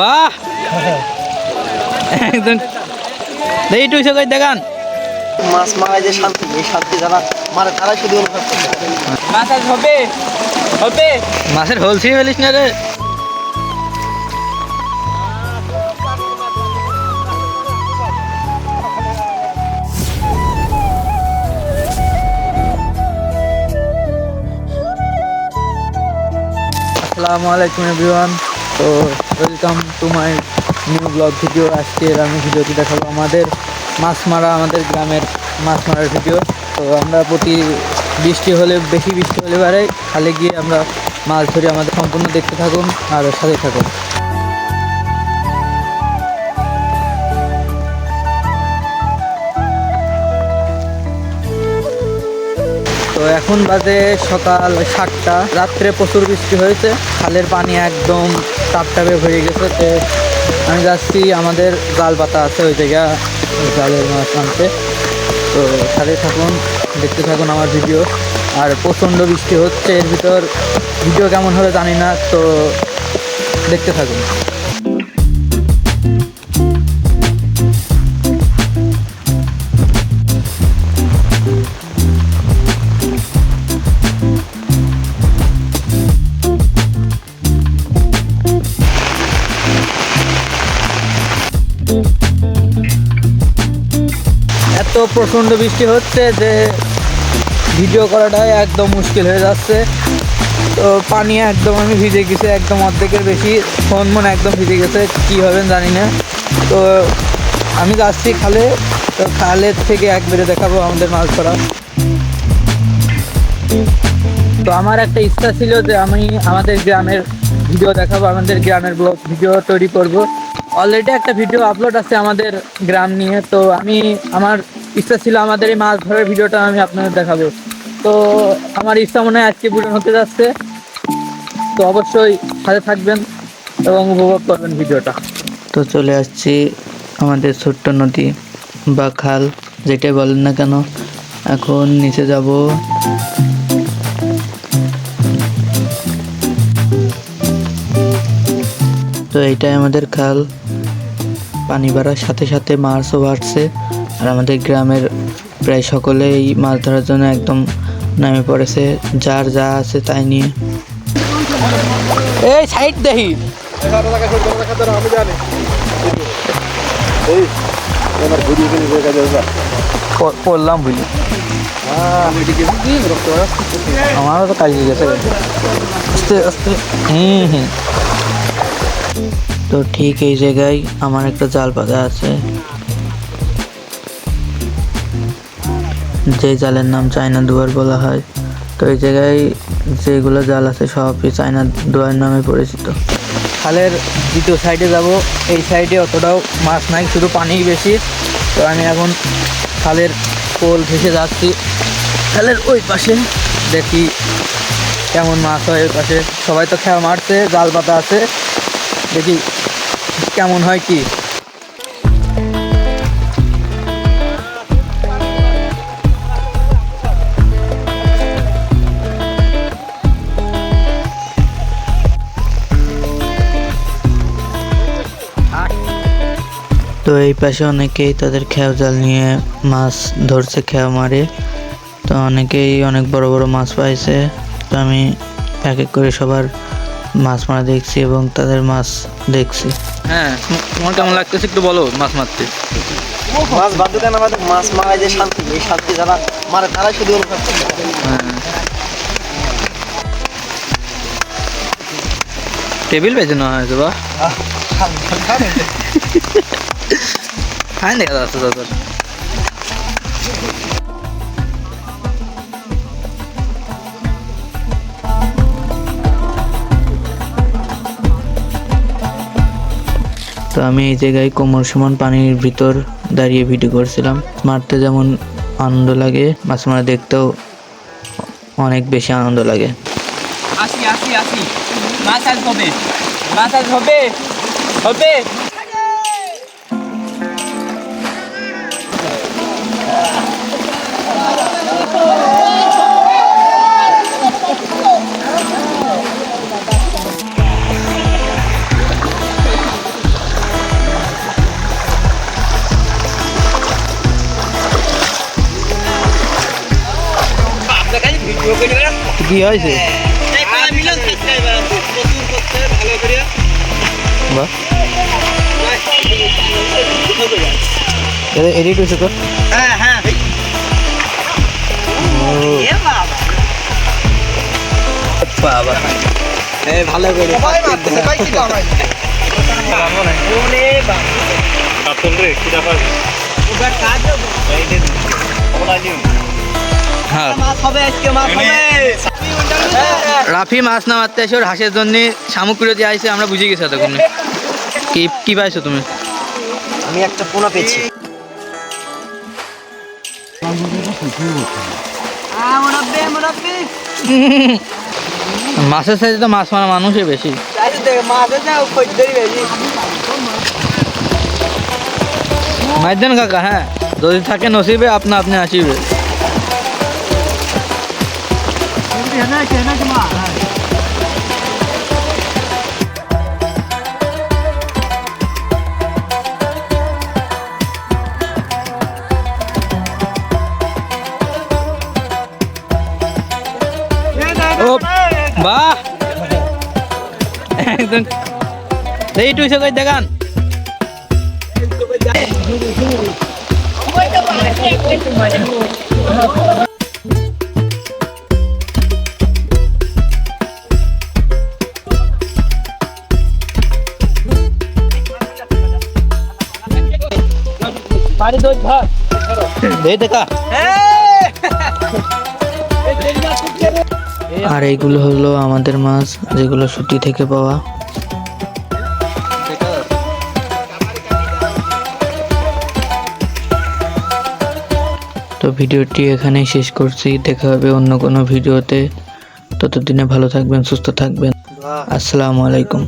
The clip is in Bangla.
বাহ! একদম কই দেখান। মাছ মারায় যে শান্তি এই শান্তি যারা মারে তারা শুধু। হবে হবে। মাছের হোলসি ফেলিস না রে। আসসালামু আলাইকুম এভরিওয়ান। তো welcome to my new blog video আজকের আমি ভিডিওটি দেখাবো আমাদের মাছ মারা আমাদের গ্রামের মাছ মারার ভিডিও তো আমরা প্রতি বৃষ্টি হলে, বেশি বৃষ্টি হলে পারে, খালে গিয়ে আমরা মাছ ধরি আমাদের সম্পূর্ণ দেখতে থাকুন আর সাথে থাকুন। তো এখন বাজে সকাল সাতটা। রাত্রে প্রচুর বৃষ্টি হয়েছে, খালের পানি একদম টাপটাপে হয়ে গেছে, তো আমি যাচ্ছি, আমাদের জাল পাতা আছে ওই জায়গা, জালের মাছ আনতে তো সাথে থাকুন, দেখতে থাকুন আমার ভিডিও। আর প্রচণ্ড বৃষ্টি হচ্ছে, এর ভিতর ভিডিও কেমন হবে জানি না, তো দেখতে থাকুন। প্রচণ্ড বৃষ্টি হচ্ছে যে ভিডিও করাটাই একদম মুশকিল হয়ে যাচ্ছে। তো পানি একদম আমি ভিজে গেছে, একদম অর্ধেকের বেশি। ফোন মন একদম ভিজে গেছে, কী হবেন জানি না। তো আমি যাচ্ছি খালে, তো খালের থেকে এক বেড়ে দেখাবো আমাদের মাছ ধরা। তো আমার একটা ইচ্ছা ছিল যে আমি আমাদের গ্রামের ভিডিও দেখাবো, আমাদের গ্রামের ব্লগ ভিডিও তৈরি করব। অলরেডি একটা ভিডিও আপলোড আছে আমাদের গ্রাম নিয়ে, তো আমি আমার ইচ্ছা ছিল আমাদের এই মাছ ধরার ভিডিওটা আমি আপনাদের দেখাবো। তো আমার ইচ্ছা মনে হয় আজকে পূরণ হতে যাচ্ছে। তো অবশ্যই সাথে থাকবেন এবং উপভোগ করবেন ভিডিওটা। তো চলে আসছি আমাদের ছোট্ট নদী বা খাল, যেটাই বলেন না কেন। এখন নিচে যাব। তো এইটাই আমাদের খাল। পানি বাড়ার সাথে সাথে মাছও বাড়ছে। আর আমাদের গ্রামের প্রায় সকলেই মাছ ধরার জন্য একদম নামে পড়েছে যার যা আছে তাই নিয়ে। এই সাইড দেখি। পড়লাম বুঝলি। আমারও তো কাজ গেছে। আস্তে আস্তে। হুম হুম। তো ঠিক এই জায়গায় আমার একটা জাল পাতা আছে। যে জালের নাম চায়না দুয়ার বলা হয়, তো এই জায়গায় যেগুলো জাল আছে সবই চায়না দুয়ার নামে পরিচিত। খালের দ্বিতীয় সাইডে যাব, এই সাইডে অতটাও মাছ নাই, শুধু পানিই বেশি। তো আমি এখন খালের পোল ভেসে যাচ্ছি। খালের ওই পাশে দেখি কেমন মাছ হয় ওই পাশে। সবাই তো খেয়া মারছে, জাল পাতা আছে। দেখি কেমন হয় কি। তো এই পাশে অনেকেই তাদের খেয়া জাল নিয়ে মাছ ধরছে খেয়া মারে। তো অনেকেই অনেক বড় বড় মাছ পাইছে। তো আমি এক এক করে সবার মাছ মারা দেখছি এবং তাদের মাছ দেখছি। হ্যাঁ তোমার কেমন লাগতেছে একটু বলো মাছ মারতে? মাছ আমাদের মাছ মারায় যে শান্তি এই শান্তি যারা মারে তারা শুধু অনুভব হ্যাঁ টেবিল বেজে নেওয়া হয়েছে বা? ফাইন দেখা যাচ্ছে তাদের তো আমি এই জায়গায় কোমর সমান পানির ভিতর দাঁড়িয়ে ভিডিও করছিলাম। মারতে যেমন আনন্দ লাগে মাছ মারা দেখতেও অনেক বেশি আনন্দ লাগে। আসি আসি আসি। মাছ আজ হবে। মাছ আজ হবে। হবে। কি হয়েছে? এডিট হয়েছে তো? হ্যাঁ হ্যাঁ বাবা ভালো করে হ্যাঁ রাফি মাছ না মারতে ওর হাঁসের জন্য শামুক যে আইছে আমরা বুঝে গেছি এতক্ষণ। কি কি পাইছো তুমি? আমি একটা পোনা পেয়েছি। মাছের সাইজে তো মাছ মারা মানুষই বেশি। মাইদেন কাকা হ্যাঁ যদি থাকে নসিবে আপনা আপনি আসিবে। ও বাহ একদম এই টুইছে কই দেখান দোজ ভাত দে দেখা। আর এইগুলো হলো আমাদের মাছ যেগুলো সুতি থেকে পাওয়া। তো ভিডিওটি এখানেই শেষ করছি। দেখা হবে অন্য কোনো ভিডিওতে। ততদিনে ভালো থাকবেন সুস্থ থাকবেন। আসসালামু আলাইকুম।